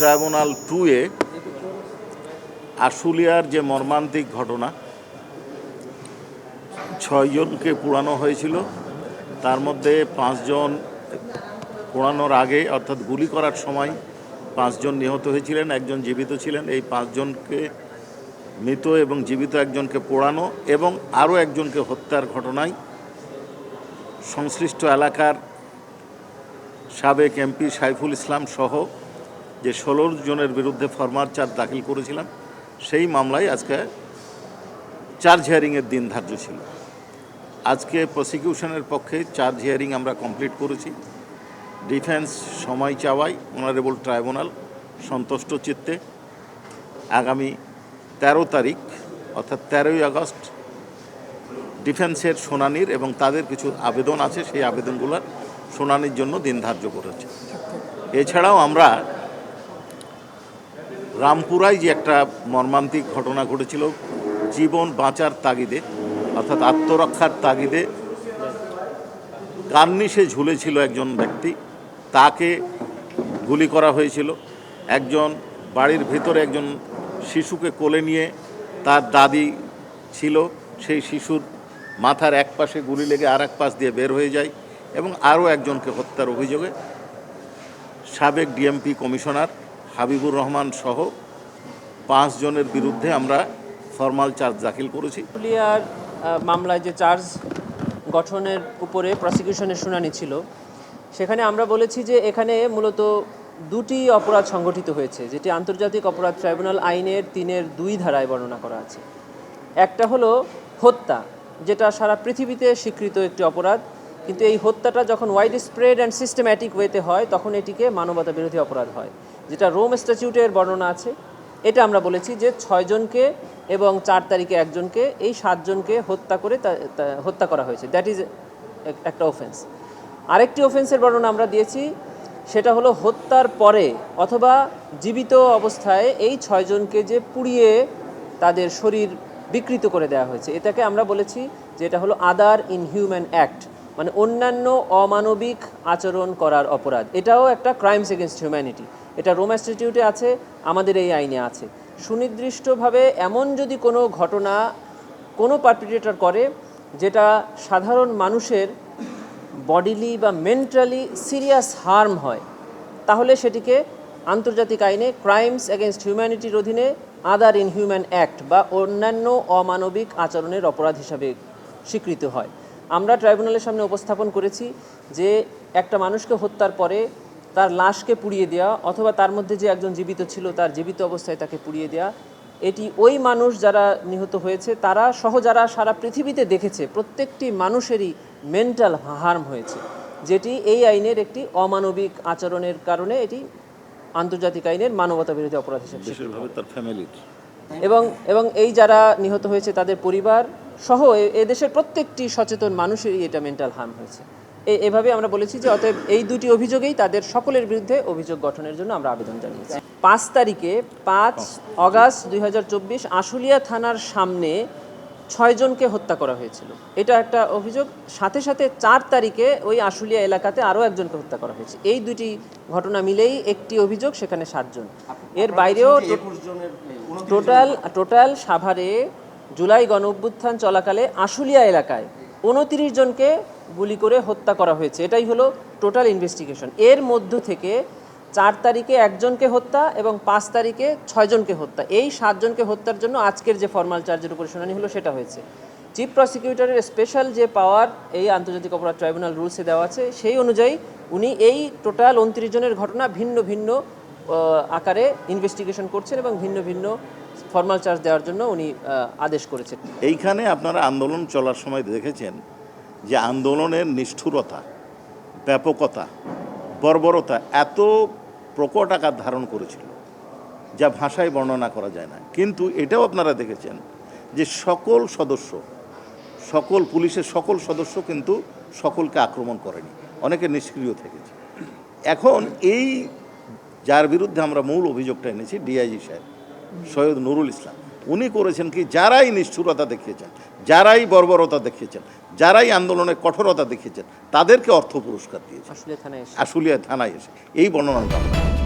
Tribunal টুয়ে আশুলিয়ার যে মর্মান্তিক ঘটনা ছয়জনকে পোড়ানো হয়েছিল। তার মধ্যে পাঁচজন পোড়ানোর আগে, অর্থাৎ গুলি করার সময় পাঁচজন নিহত হয়েছিলেন, একজন জীবিত ছিলেন। এই পাঁচজনকে মৃত এবং জীবিত একজনকে পোড়ানো এবং আরও একজনকে হত্যার ঘটনায় সংশ্লিষ্ট এলাকার সাবেক এমপি সাইফুল ইসলাম সহ যে ষোলো জনের বিরুদ্ধে ফরমার চার্জ দাখিল করেছিলাম, সেই মামলায় আজকে চার্জ হিয়ারিংয়ের দিন ধার্য ছিল। আজকে প্রসিকিউশনের পক্ষে চার্জ হিয়ারিং আমরা কমপ্লিট করেছি। ডিফেন্স সময় চাওয়াই অনারেবল ট্রাইব্যুনাল সন্তুষ্ট চিত্তে আগামী তেরো তারিখ, অর্থাৎ তেরোই আগস্ট, ডিফেন্সের শুনানির এবং তাদের কিছু আবেদন আছে, সেই আবেদনগুলোর শুনানির জন্য দিন ধার্য করেছে। এছাড়াও আমরা রামপুরায় যে একটা মর্মান্তিক ঘটনা ঘটেছিল, জীবন বাঁচার তাগিদে, অর্থাৎ আত্মরক্ষার তাগিদে কার্নিশে ঝুলেছিল একজন ব্যক্তি, তাকে গুলি করা হয়েছিল। একজন বাড়ির ভিতরে একজন শিশুকে কোলে নিয়ে তার দাদি ছিল, সেই শিশুর মাথার এক পাশে গুলি লেগে আর এক পাশ দিয়ে বের হয়ে যায় এবং আরও একজনকে হত্যার অভিযোগে সাবেক ডিএমপি কমিশনার হাবিবুর রহমান সহ পাঁচজনের বিরুদ্ধে আমরা ফরমাল চার্জ দাখিল করেছি। পুরুলিয়ার আহ, মামলায় যে চার্জ গঠনের উপরে প্রসিকিউশনের শুনানি ছিল সেখানে আমরা বলেছি যে এখানে মূলত দুটি অপরাধ সংগঠিত হয়েছে যেটি আন্তর্জাতিক অপরাধ ট্রাইব্যুনাল আইনের তিনের দুই ধারায় বর্ণনা করা আছে। একটা হলো হত্যা যেটা সারা পৃথিবীতে স্বীকৃত একটি অপরাধ কিন্তু এই হত্যাটা যখন ওয়াইড স্প্রেড অ্যান্ড সিস্টেম্যাটিক ওয়েতে হয় তখন এটিকে মানবতা বিরোধী অপরাধ হয়। যেটা রোম স্ট্যাচিউটের বর্ণনা আছে, এটা আমরা বলেছি যে ছয়জনকে এবং চার তারিখে একজনকে, এই সাতজনকে হত্যা করে হত্যা করা হয়েছে। দ্যাট ইজ একটা অফেন্স আরেকটি অফেন্সের বর্ণনা আমরা দিয়েছি, সেটা হলো হত্যার পরে অথবা জীবিত অবস্থায় এই ছয়জনকে যে পুড়িয়ে তাদের শরীর বিকৃত করে দেওয়া হয়েছে। এটাকে আমরা বলেছি যে এটা হলো আদার ইনহিউম্যান অ্যাক্ট মানে অন্যান্য অমানবিক আচরণ করার অপরাধ। এটাও একটা ক্রাইমস এগেনস্ট হিউম্যানিটি এটা রোম ইনস্টিটিউটে আছে, আমাদের এই আইনে আছে। সুনির্দিষ্টভাবে এমন যদি কোনো ঘটনা কোনো পারপিটেটর করে, যেটা সাধারণ মানুষের বডিলি বা মেন্টালি সিরিয়াস হার্ম হয়, তাহলে সেটিকে আন্তর্জাতিক আইনে ক্রাইমস এগেনস্ট হিউম্যানিটির অধীনে আদার ইনহিউম্যান অ্যাক্ট বা অন্যান্য অমানবিক আচরণের অপরাধ হিসাবে স্বীকৃত হয়। আমরা ট্রাইব্যুনালের সামনে উপস্থাপন করেছি যে একটা মানুষকে হত্যার পরে তার লাশকে পুড়িয়ে দেওয়া অথবা তার মধ্যে যে একজন জীবিত ছিল তার জীবিত অবস্থায় তাকে পুড়িয়ে দেওয়া এটি ওই মানুষ যারা নিহত হয়েছে তারা সহ যারা সারা পৃথিবীতে দেখেছে প্রত্যেকটি মানুষেরই মেন্টাল হার্ম হয়েছে যেটি এই আইনের একটি অমানবিক আচরণের কারণে এটি আন্তর্জাতিক আইনের মানবতা বিরোধী অপরাধ হিসেবে এবং এবং এই যারা নিহত হয়েছে তাদের পরিবার সহ এ- এদেশের প্রত্যেকটি সচেতন মানুষেরই এটা মেন্টাল হার্ম হয়েছে। এভাবে আমরা বলেছি যে অতএব এই দুটি অভিযোগেই তাদের সকলের বিরুদ্ধে অভিযোগ গঠনের জন্য আমরা আবেদন জানিয়েছি। পাঁচ তারিখে পাঁচ অগাস্ট দুই হাজার চব্বিশ আশুলিয়া থানার সামনে ছয়জনকে হত্যা করা হয়েছিল। এটা একটা অভিযোগ। সাথে সাথে চার তারিখে ওই আশুলিয়া এলাকাতে আরও একজনকে হত্যা করা হয়েছে। এই দুটি ঘটনা মিলেই একটি অভিযোগ সেখানে সাতজন এর বাইরেও টোটাল টোটাল সাভারে জুলাই গণ অভ্যুত্থান চলাকালে আশুলিয়া এলাকায় উনতিরিশ জনকে গুলি করে হত্যা করা হয়েছে। এটাই হলো টোটাল ইনভেস্টিগেশন এর মধ্য থেকে চার তারিখে একজনকে হত্যা এবং পাঁচ তারিখে ছয়জনকে হত্যা। এই সাতজনকে হত্যার জন্য আজকের যে ফর্মাল চার্জের উপর শুনানি হলো, সেটা হয়েছে। চিফ প্রসিকিউটরের স্পেশাল যে পাওয়ার এই আন্তর্জাতিক অপরাধ ট্রাইব্যুনাল রুলসে দেওয়া আছে, সেই অনুযায়ী উনি এই টোটাল উনত্রিশ জনের ঘটনা ভিন্ন ভিন্ন আকারে ইনভেস্টিগেশন করছেন এবং ভিন্ন ভিন্ন ফর্মাল চার্জ দেওয়ার জন্য উনি আদেশ করেছেন। এইখানে আপনারা আন্দোলন চলার সময় দেখেছেন যে আন্দোলনের নিষ্ঠুরতা, ব্যাপকতা, বর্বরতা এত প্রকট আকার ধারণ করেছিল, যা ভাষায় বর্ণনা করা যায় না। কিন্তু এটাও আপনারা দেখেছেন যে সকল সদস্য, সকল পুলিশের সকল সদস্য কিন্তু সকলকে আক্রমণ করেনি, অনেকে নিষ্ক্রিয় থেকেছে। এখন এই যার বিরুদ্ধে আমরা মূল অভিযোগটা এনেছি, ডিআইজি সাহেব, সৈয়দ নুরুল ইসলাম। উনি করেছেন কি? যারাই নিষ্ঠুরতা দেখিয়েছেন যারাই বর্বরতা দেখিয়েছেন যারাই আন্দোলনে কঠোরতা দেখিয়েছেন তাদেরকে অর্থ পুরস্কার দিয়েছেন। আসলে থানায় এসে। আশুলিয়া থানায় এসে। এই বর্ণনাটা আমরা